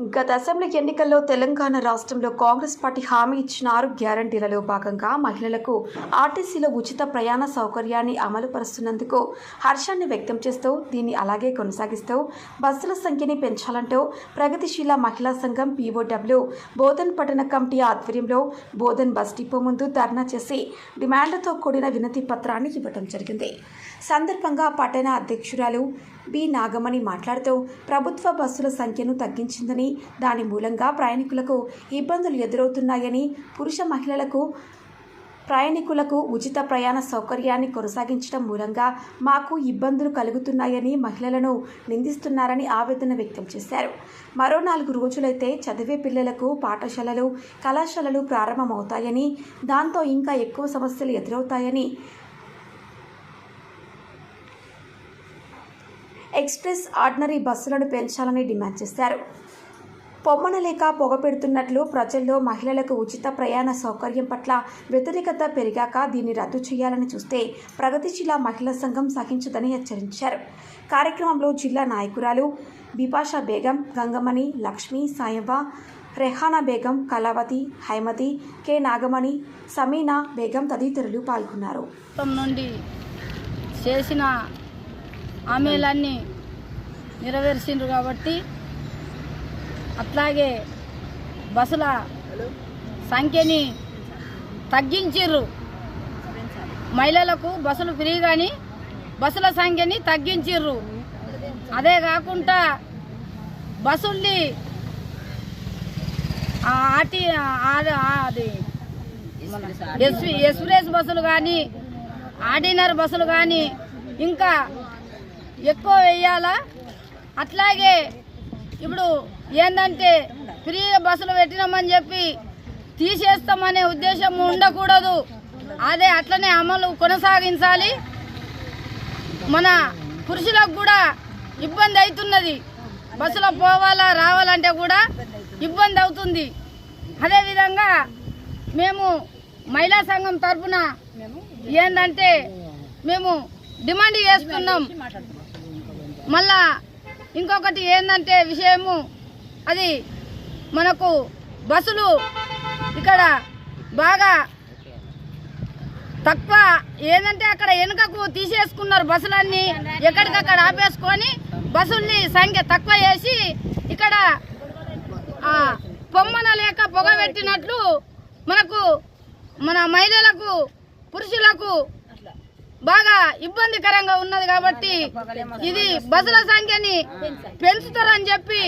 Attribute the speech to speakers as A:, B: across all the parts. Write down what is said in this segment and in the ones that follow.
A: గత అసెంబ్లీ ఎన్నికల్లో తెలంగాణ రాష్ట్రంలో కాంగ్రెస్ పార్టీ హామీ ఇచ్చిన ఆరు గ్యారంటీలలో భాగంగా మహిళలకు ఆర్టీసీలో ఉచిత ప్రయాణ సౌకర్యాన్ని అమలుపరుస్తున్నందుకు హర్షాన్ని వ్యక్తం చేస్తూ దీన్ని అలాగే కొనసాగిస్తూ బస్సుల సంఖ్యని పెంచాలంటూ ప్రగతిశీల మహిళా సంఘం పీఓడబ్ల్యూ బోధన్ పట్టణ కమిటీ ఆధ్వర్యంలో బోధన్ బస్ డిపో ముందు ధర్నా చేసి డిమాండ్లతో కూడిన వినతి పత్రాన్ని ఇవ్వడం జరిగింది. సందర్భంగా పట్టణ అధ్యక్షురాలు బి. నాగమణి మాట్లాడుతూ ప్రభుత్వ బస్సుల సంఖ్యను తగ్గించిందని దాని మూలంగా ప్రయాణికులకు ఇబ్బందులు ఎదురవుతున్నాయని పురుష మహిళలకు ప్రయాణికులకు ఉచిత ప్రయాణ సౌకర్యాన్ని కొనసాగించడం మూలంగా మాకు ఇబ్బందులు కలుగుతున్నాయని మహిళలను నిందిస్తున్నారని ఆవేదన వ్యక్తం చేశారు. మరో నాలుగు రోజులైతే చదివే పిల్లలకు పాఠశాలలు కళాశాలలు ప్రారంభమవుతాయని దాంతో ఇంకా ఎక్కువ సమస్యలు ఎదురవుతాయని ఎక్స్ప్రెస్ ఆర్డినరీ బస్సులను పెంచాలని డిమాండ్ చేశారు. పొమ్మన లేక పొగ పెడుతున్నట్లు ప్రజల్లో మహిళలకు ఉచిత ప్రయాణ సౌకర్యం పట్ల వ్యతిరేకత పెరిగాక దీన్ని రద్దు చేయాలని చూస్తే ప్రగతిశీల మహిళా సంఘం సహించదని హెచ్చరించారు. కార్యక్రమంలో జిల్లా నాయకురాలు బిపాషా బేగం గంగమణి లక్ష్మి సాయవ్వ రెహానా బేగం కళావతి హైమతి కె నాగమణి సమీనా బేగం తదితరులు పాల్గొన్నారు.
B: నుండి చేసిన హామీలన్నీ నెరవేర్చిండ్రు కాబట్టి అట్లాగే బస్సుల సంఖ్యని తగ్గించిర్రు. మహిళలకు బస్సులు ఫ్రీ కానీ బస్సుల సంఖ్యని తగ్గించిర్రు. అదే కాకుండా బస్సుల్ని ఆర్టీ అది ఎక్స్ప్రెస్ బస్సులు కానీ ఆర్డినరీ బస్సులు కానీ ఇంకా ఎక్కువ వేయాలా? అట్లాగే ఇప్పుడు ఏంటంటే ఫ్రీ బస్సులు పెట్టినామని చెప్పి తీసేస్తామనే ఉద్దేశం ఉండకూడదు. అదే అట్లనే అమలు కొనసాగించాలి. మన పురుషులకు కూడా ఇబ్బంది అవుతున్నది. బస్సులో పోవాలా రావాలంటే కూడా ఇబ్బంది అవుతుంది. అదేవిధంగా మేము మహిళా సంఘం తరఫున ఏంటంటే మేము డిమాండ్ చేస్తున్నాం. మళ్ళా ఇంకొకటి ఏంటంటే విషయము అది మనకు బస్సులు ఇక్కడ బాగా తక్కువ ఏంటంటే అక్కడ వెనుకకు తీసేసుకున్నారు బస్సులన్నీ ఎక్కడికక్కడ ఆపేసుకొని బస్సుల్ని సంఖ్య తక్కువ చేసి ఇక్కడ ఆ, పొమ్మన లేక పొగ పెట్టినట్లు మనకు మన మహిళలకు పురుషులకు బాగా ఇబ్బందికరంగా ఉన్నది కాబట్టి ఇది బస్సుల సంఖ్యని పెంచుతారని చెప్పి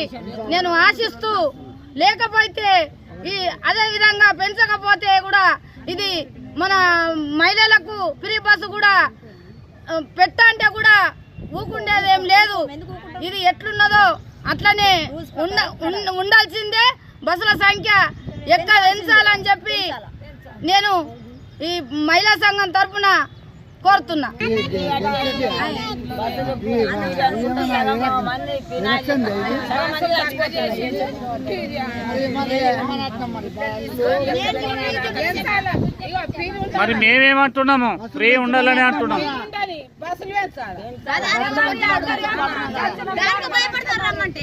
B: నేను ఆశిస్తూ లేకపోతే ఈ అదే విధంగా పెంచకపోతే కూడా ఇది మన మహిళలకు ఫ్రీ బస్సు కూడా పెట్టంటే కూడా ఊకుండేదేం లేదు. ఇది ఎట్లున్నదో అట్లనే ఉండ ఉండాల్సిందే. బస్సుల సంఖ్య ఎక్కడ పెంచాలని చెప్పి నేను ఈ మహిళా సంఘం తరఫున కోరుతున్నా.
C: మరి మేమేమంటున్నాము? ఫ్రీ ఉండాలని అంటున్నాము.
D: భయపడతారు రమ్మంటే.